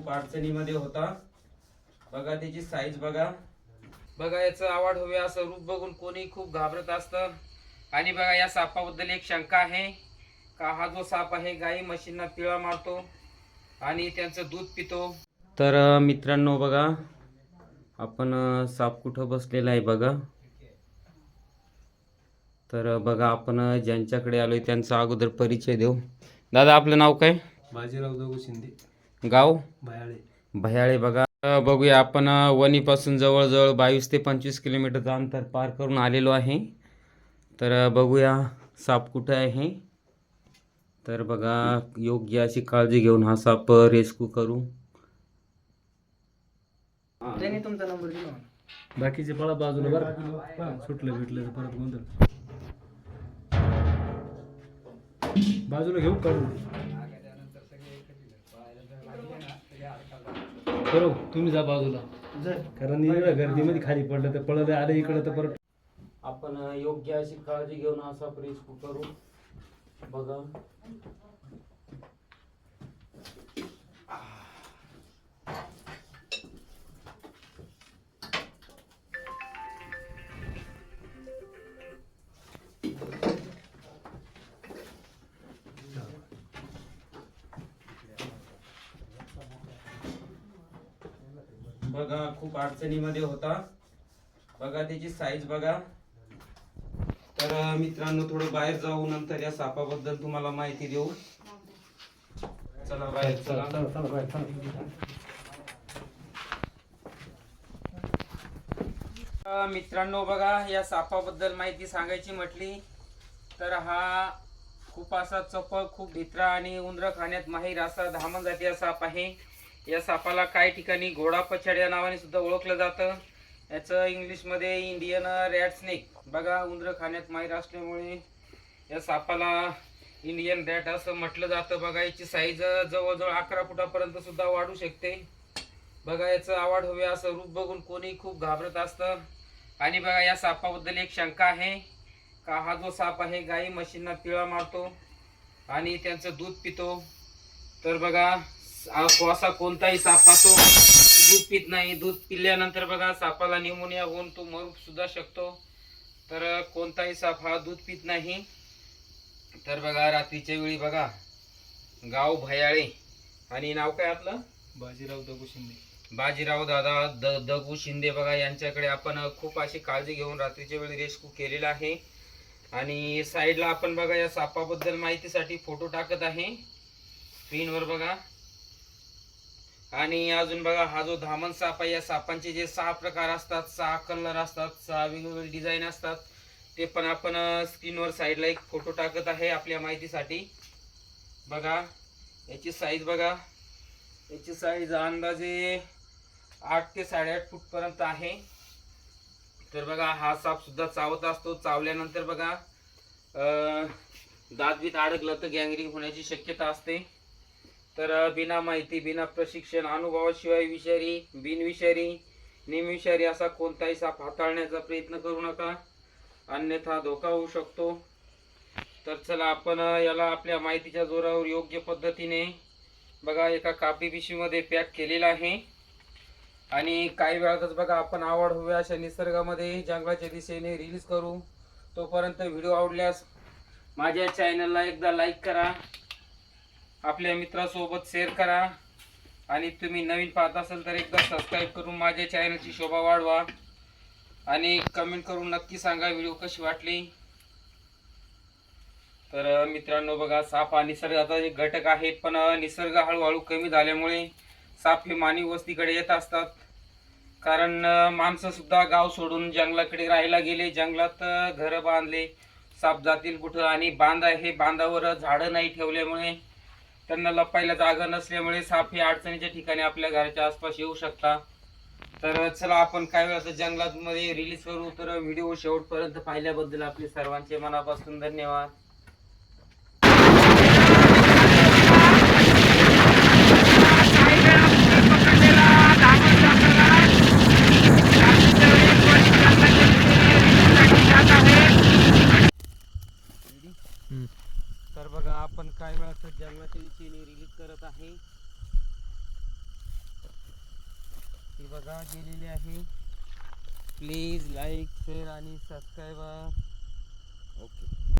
खूप अडचणीमध्ये होता. बघा त्याची साईज बघा. बघा याचं आवड हवे असं रूप बघून कोणी खूप घाबरत असतं. आणि बघा या सापाबद्दल एक शंका आहे. का हा जो साप आहे गाई म्हशींना पिळा मारतो आणि त्यांचं दूध पितो? तर मित्रांनो बघा आपण साप कुठं बसलेला आहे बघा. तर बघा आपण ज्यांच्याकडे आलोय त्यांचा अगोदर परिचय देऊ. दादा आपलं नाव काय? बाजीराव दगू शिंदे. गाव? भयाळे. भयाळे बघा. अ, बघूया आपण अ, वणीपासून जवळजवळ बावीस ते पंचवीस किलोमीटरचं अंतर पार करून आलेलो आहे. तर अ, बघूया साप कुठं आहे. तर बघा योग्य अशी काळजी घेऊन हा साप रेस्क्यू करू. त्यांनी तुमचा नंबर दिला मला. बाकीचे पळा बाजूला बरं सुटलं भेटलं तर परत गोंधळ. बाजूला घेऊ काढून. बरोबर तुम्ही जा बाजूला. कारण इकडं गर्दीमध्ये खाली पडलं तर पळलं आलं इकडं तर परत आपण योग्य अशी काळजी घेऊन साप रेस्क्यू करू. बघा. बघा खूप अडचणीमध्ये होता. बघा त्याची साईज बघा. तर मित्रांनो थोडं बाहेर जाऊ नंतर या सापाबद्दल तुम्हाला माहिती देऊ. चला बाहेर चला मित्रांनो बघा या सापाबद्दल माहिती सांगायची म्हटली तर हा खूप असा चपळ खूप भित्रा आणि उंदर खाण्यात माहीर असा धामण जातीय साप आहे. या सापाला काही ठिकाणी घोडा पछाड या नावाने सुद्धा ओळखलं जातं. याचं इंग्लिशमध्ये इंडियन रॅट स्नेक बघा उंदरं खाण्यात माहीर असल्यामुळे या सापाला इंडियन रॅट असं म्हटलं जातं. बघा याची साईज जवळजवळ अकरा फुटापर्यंत सुद्धा वाढू शकते. बघा याचं आवड हवे असं रूप बघून कोणी खूप घाबरत असतं. आणि बघा या सापाबद्दल एक शंका आहे. का हा जो साप आहे गाई म्हशींना पिळा मारतो आणि त्यांचं दूध पितो. तर बघा असा कोणताही साप असो दूध पित नाही. दूध पिल्यानंतर बघा सापाला न्यूमोनिया होऊन तो मरू सुद्धा शकतो. तर कोणताही साप हा दूध पित नाही. तर बघा रात्रीच्या वेळी बघा गाव भयाळे. आणि नाव काय आपलं? बाजीराव दगू शिंदे. बाजीराव दादा द दगू शिंदे. बघा यांच्याकडे आपण खूप अशी काळजी घेऊन रात्रीच्या वेळी रेस्क्यू केलेला आहे. आणि साईडला आपण बघा या सापाबद्दल माहितीसाठी फोटो टाकत आहे. स्क्रीनवर बघा. आणि अजून बघा हा जो धामण साप आहे या सापांचे जे सहा प्रकार असतात सहा कलर असतात सहा वेगवेगळे डिझाईन असतात ते पण आपण स्क्रीनवर साईडला एक फोटो टाकत आहे आपल्या माहितीसाठी. बघा याची साईज बघा. याची साईज अंदाजे आठ ते साडेआठ फूटपर्यंत आहे. तर बघा हा सापसुद्धा चावत असतो. चावल्यानंतर बघा दातबीत दात बीत अडकलं तर गँगरिंग होण्याची शक्यता असते. तर बिना माहिती बिना प्रशिक्षण अनुभवाशिवाय विषारी बिनविषारी निमविषारी असा कोणताही साप हाताळण्याचा प्रयत्न करू नका. अन्यथा धोका होऊ शकतो. तर चला आपण याला आपल्या माहितीच्या जोरावर योग्य पद्धतीने बघा एका कापी पिशवीमध्ये पॅक केलेला आहे. आणि काही वेळातच बघा आपण आवड हवी अशा निसर्गामध्ये जंगलाच्या दिशेने रिलीज करू. तोपर्यंत व्हिडिओ आवडल्यास माझ्या चॅनलला एकदा लाईक करा. आपल्या मित्रासोबत शेअर करा. आणि तुम्ही नवीन पाहत असाल तर एकदा सबस्क्राईब करून माझ्या चॅनलची शोभा वाढवा. आणि कमेंट करून नक्की सांगा व्हिडिओ कशी वाटली. तर मित्रांनो बघा साप हा निसर्गाचा एक घटक आहे पण निसर्ग हळूहळू कमी झाल्यामुळे साप हे मानवी वस्तीकडे येत असतात. कारण माणसंसुद्धा गाव सोडून जंगलाकडे राहायला गेले. जंगलात घरं बांधले. साप जातील कुठं आणि बांध आहे बांधावर झाडं नाही ठेवल्यामुळे त्यांना लपायला जागा नसल्यामुळे साप हे अडचणीच्या ठिकाणी आपल्या घराच्या आसपास येऊ शकता. तर चला आपण काय वेळा जंगलात मध्ये रिलीज करू. तर व्हिडिओ शेवटपर्यंत पाहिल्याबद्दल आपले सर्वांचे मनापासून धन्यवाद. अर्थ जन्मातील चेनी रिलीज करत आहे. ती बघा गेलेली आहे. प्लीज लाईक शेअर आणि सबस्क्राईबर ओके